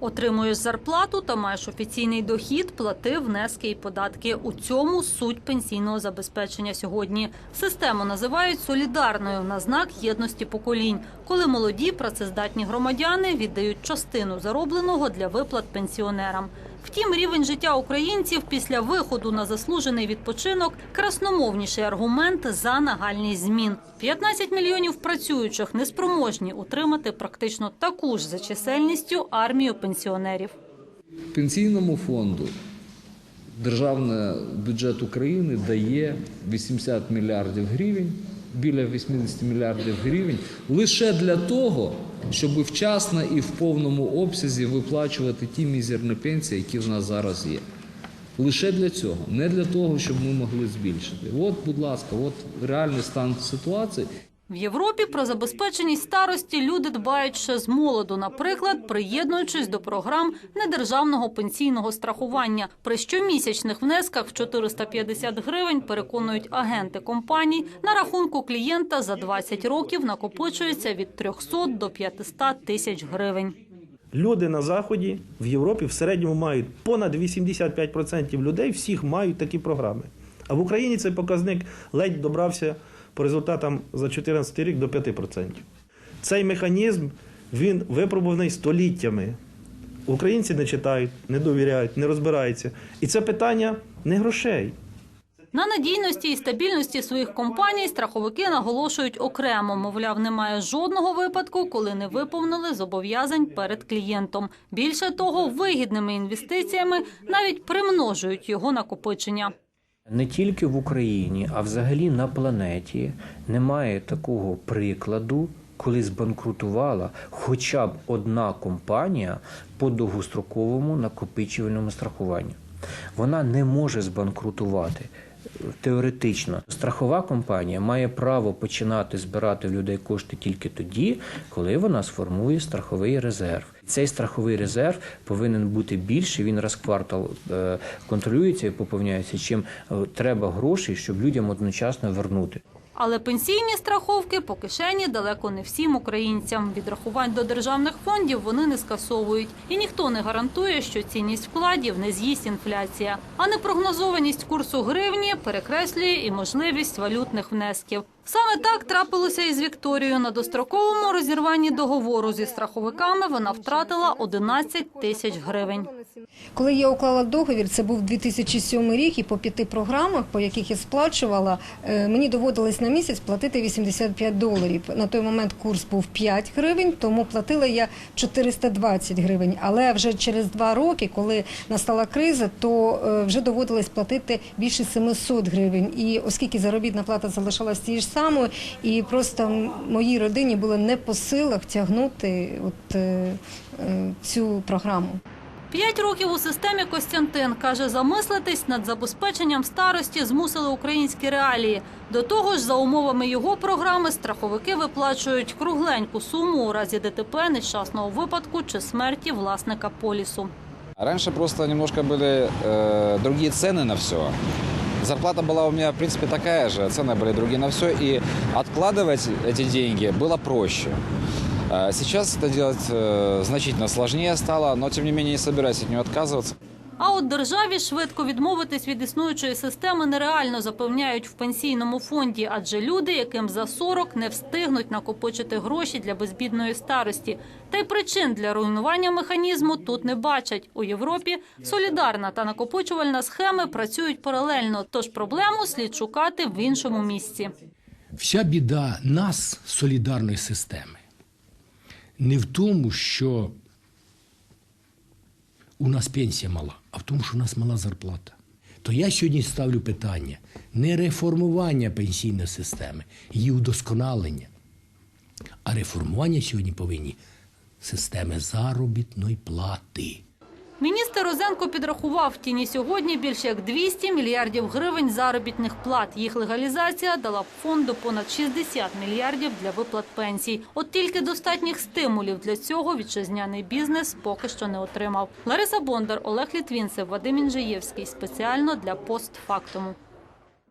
Отримуєш зарплату та маєш офіційний дохід, плати внески і податки. У цьому суть пенсійного забезпечення сьогодні. Систему називають солідарною на знак єдності поколінь, коли молоді працездатні громадяни віддають частину заробленого для виплат пенсіонерам. Втім, рівень життя українців після виходу на заслужений відпочинок красномовніший аргумент за нагальність змін. 15 мільйонів працюючих неспроможні утримати практично таку ж за чисельністю армію пенсіонерів. Пенсійному фонду державний бюджет України дає 80 мільярдів гривень, біля 80 мільярдів гривень, лише для того, щоб вчасно і в повному обсязі виплачувати ті мізерні пенсії, які в нас зараз є. Лише для цього, не для того, щоб ми могли збільшити. От, будь ласка, от реальний стан ситуації. В Європі про забезпеченість старості люди дбають ще з молоду, наприклад, приєднуючись до програм недержавного пенсійного страхування. При щомісячних внесках в 450 гривень переконують агенти компаній. На рахунку клієнта за 20 років накопичується від 300 до 500 тисяч гривень. Люди на заході в Європі в середньому мають понад 85% людей всіх мають такі програми. А в Україні цей показник ледь добрався по результатам за 2014 рік до 5%. Цей механізм він випробуваний століттями. Українці не читають, не довіряють, не розбираються. І це питання не грошей. На надійності і стабільності своїх компаній страховики наголошують окремо. Мовляв, немає жодного випадку, коли не виповнили зобов'язань перед клієнтом. Більше того, вигідними інвестиціями навіть примножують його накопичення. Не тільки в Україні, а взагалі на планеті немає такого прикладу, коли збанкрутувала хоча б одна компанія по довгостроковому накопичувальному страхуванню. Вона не може збанкрутувати. Теоретично страхова компанія має право починати збирати в людей кошти тільки тоді, коли вона сформує страховий резерв. Цей страховий резерв повинен бути більший. Він раз квартал е, контролюється і поповняється. Чим е, треба грошей, щоб людям одночасно вернути. Але пенсійні страховки по кишені далеко не всім українцям. Відрахувань до державних фондів вони не скасовують. І ніхто не гарантує, що цінність вкладів не з'їсть інфляція. А непрогнозованість курсу гривні перекреслює і можливість валютних внесків. Саме так трапилося і з Вікторією. На достроковому розірванні договору зі страховиками вона втратила 11 тисяч гривень. Коли я уклала договір, це був 2007 рік, і по п'яти програмах, по яких я сплачувала, е, мені доводилось на місяць платити 85 доларів. На той момент курс був 5 гривень, тому платила я 420 гривень. Але вже через два роки, коли настала криза, то е, вже доводилось платити більше 700 гривень. І оскільки заробітна плата залишалась тією ж самою, і просто м- моїй родині було не по силах тягнути от, е, е, цю програму. П'ять років у системі Костянтин каже, замислитись над забезпеченням старості змусили українські реалії. До того ж, за умовами його програми, страховики виплачують кругленьку суму у разі ДТП, нещасного випадку чи смерті власника полісу. Раньше просто немножко были э, другие цены на все. Зарплата была у меня, в принципе, такая же, цены были другие на все, и откладывать эти деньги было проще. А Сейчас это делать э, значительно сложнее стало, но тем не менее не собираюсь от нее отказываться. А от державі швидко відмовитись від існуючої системи нереально запевняють в пенсійному фонді, адже люди, яким за 40, не встигнуть накопичити гроші для безбідної старості. Та й причин для руйнування механізму тут не бачать. У Європі солідарна та накопичувальна схеми працюють паралельно, тож проблему слід шукати в іншому місці. Вся біда нас, солідарної системи, не в тому, що у нас пенсія мала, а в тому, що у нас мала зарплата. То я сьогодні ставлю питання не реформування пенсійної системи, її удосконалення, а реформування сьогодні повинні системи заробітної плати. Міністр Розенко підрахував, тіні сьогодні більше як 200 мільярдів гривень заробітних плат. Їх легалізація дала б фонду понад 60 мільярдів для виплат пенсій. От тільки достатніх стимулів для цього вітчизняний бізнес поки що не отримав. Лариса Бондар, Олег Літвінцев, Вадим Інжиєвський. Спеціально для постфактуму.